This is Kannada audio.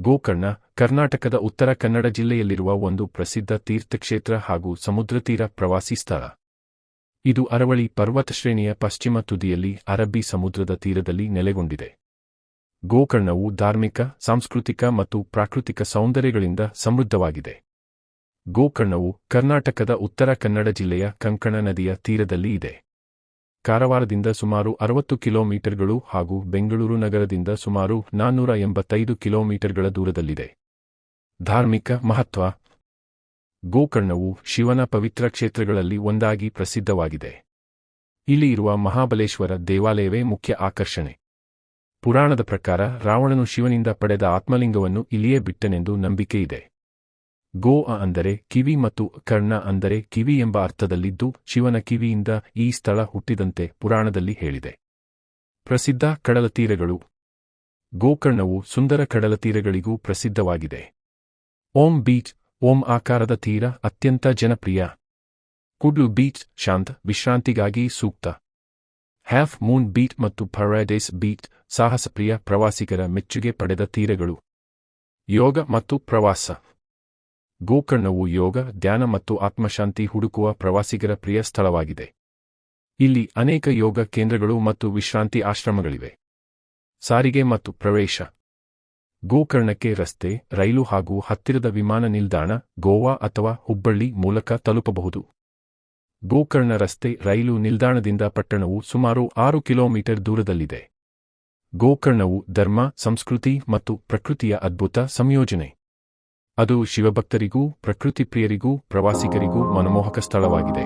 ಗೋಕರ್ಣ, ಕರ್ನಾಟಕದ ಉತ್ತರ ಕನ್ನಡ ಜಿಲ್ಲೆಯಲ್ಲಿರುವ ಒಂದು ಪ್ರಸಿದ್ಧ ತೀರ್ಥಕ್ಷೇತ್ರ ಹಾಗೂ ಸಮುದ್ರತೀರ ಪ್ರವಾಸಿ ಸ್ಥಳ. ಇದು ಅರವಳಿ ಪರ್ವತ ಶ್ರೇಣಿಯ ಪಶ್ಚಿಮ ತುದಿಯಲ್ಲಿ ಅರಬ್ಬಿ ಸಮುದ್ರದ ತೀರದಲ್ಲಿ ನೆಲೆಗೊಂಡಿದೆ. ಗೋಕರ್ಣವು ಧಾರ್ಮಿಕ, ಸಾಂಸ್ಕೃತಿಕ ಮತ್ತು ಪ್ರಾಕೃತಿಕ ಸೌಂದರ್ಯಗಳಿಂದ ಸಮೃದ್ಧವಾಗಿದೆ. ಗೋಕರ್ಣವು ಕರ್ನಾಟಕದ ಉತ್ತರ ಕನ್ನಡ ಜಿಲ್ಲೆಯ ಕಂಕಣ ನದಿಯ ತೀರದಲ್ಲಿ ಇದೆ. ಕಾರವಾರದಿಂದ ಸುಮಾರು ಅರವತ್ತು ಕಿಲೋಮೀಟರ್ಗಳು ಹಾಗೂ ಬೆಂಗಳೂರು ನಗರದಿಂದ ಸುಮಾರು ನಾನ್ನೂರ ಎಂಬತ್ತೈದು ಕಿಲೋಮೀಟರ್ಗಳ ದೂರದಲ್ಲಿದೆ. ಧಾರ್ಮಿಕ ಮಹತ್ವ. ಗೋಕರ್ಣವು ಶಿವನ ಪವಿತ್ರ ಕ್ಷೇತ್ರಗಳಲ್ಲಿ ಒಂದಾಗಿ ಪ್ರಸಿದ್ಧವಾಗಿದೆ. ಇಲ್ಲಿ ಇರುವ ಮಹಾಬಲೇಶ್ವರ ದೇವಾಲಯವೇ ಮುಖ್ಯ ಆಕರ್ಷಣೆ. ಪುರಾಣದ ಪ್ರಕಾರ ರಾವಣನು ಶಿವನಿಂದ ಪಡೆದ ಆತ್ಮಲಿಂಗವನ್ನು ಇಲ್ಲಿಯೇ ಬಿಟ್ಟನೆಂದು ನಂಬಿಕೆಯಿದೆ. ಗೋ ಅ ಅಂದರೆ ಕಿವಿ ಮತ್ತು ಕರ್ಣ ಅಂದರೆ ಕಿವಿ ಎಂಬ ಅರ್ಥದಲ್ಲಿದ್ದು ಶಿವನ ಕಿವಿಯಿಂದ ಈ ಸ್ಥಳ ಹುಟ್ಟಿದಂತೆ ಪುರಾಣದಲ್ಲಿ ಹೇಳಿದೆ. ಪ್ರಸಿದ್ಧ ಕಡಲತೀರಗಳು. ಗೋಕರ್ಣವು ಸುಂದರ ಕಡಲತೀರಗಳಿಗೂ ಪ್ರಸಿದ್ಧವಾಗಿದೆ. ಓಂ ಬೀಚ್, ಓಂ ಆಕಾರದ ತೀರ ಅತ್ಯಂತ ಜನಪ್ರಿಯ. ಕುಡ್ಲು ಬೀಚ್, ಶಾಂತ, ವಿಶ್ರಾಂತಿಗಾಗಿ ಸೂಕ್ತ. ಹ್ಯಾಫ್ ಮೂನ್ ಬೀಚ್ ಮತ್ತು ಪ್ಯಾರಡೈಸ್ ಬೀಚ್, ಸಾಹಸಪ್ರಿಯ ಪ್ರವಾಸಿಗರ ಮೆಚ್ಚುಗೆ ಪಡೆದ ತೀರಗಳು. ಯೋಗ ಮತ್ತು ಪ್ರವಾಸ. ಗೋಕರ್ಣವು ಯೋಗ, ಧ್ಯಾನ ಮತ್ತು ಆತ್ಮಶಾಂತಿ ಹುಡುಕುವ ಪ್ರವಾಸಿಗರ ಪ್ರಿಯ ಸ್ಥಳವಾಗಿದೆ. ಇಲ್ಲಿ ಅನೇಕ ಯೋಗ ಕೇಂದ್ರಗಳು ಮತ್ತು ವಿಶ್ರಾಂತಿ ಆಶ್ರಮಗಳಿವೆ. ಸಾರಿಗೆ ಮತ್ತು ಪ್ರವೇಶ. ಗೋಕರ್ಣಕ್ಕೆ ರಸ್ತೆ, ರೈಲು ಹಾಗೂ ಹತ್ತಿರದ ವಿಮಾನ ನಿಲ್ದಾಣ, ಗೋವಾ ಅಥವಾ ಹುಬ್ಬಳ್ಳಿ ಮೂಲಕ ತಲುಪಬಹುದು. ಗೋಕರ್ಣ ರಸ್ತೆ, ರೈಲು ನಿಲ್ದಾಣದಿಂದ ಪಟ್ಟಣವು ಸುಮಾರು ಆರು ಕಿಲೋಮೀಟರ್ ದೂರದಲ್ಲಿದೆ. ಗೋಕರ್ಣವು ಧರ್ಮ, ಸಂಸ್ಕೃತಿ ಮತ್ತು ಪ್ರಕೃತಿಯ ಅದ್ಭುತ ಸಂಯೋಜನೆ. ಅದು ಶಿವಭಕ್ತರಿಗೂ ಪ್ರಕೃತಿ ಪ್ರಿಯರಿಗೂ ಪ್ರವಾಸಿಗರಿಗೂ ಮನಮೋಹಕ ಸ್ಥಳವಾಗಿದೆ.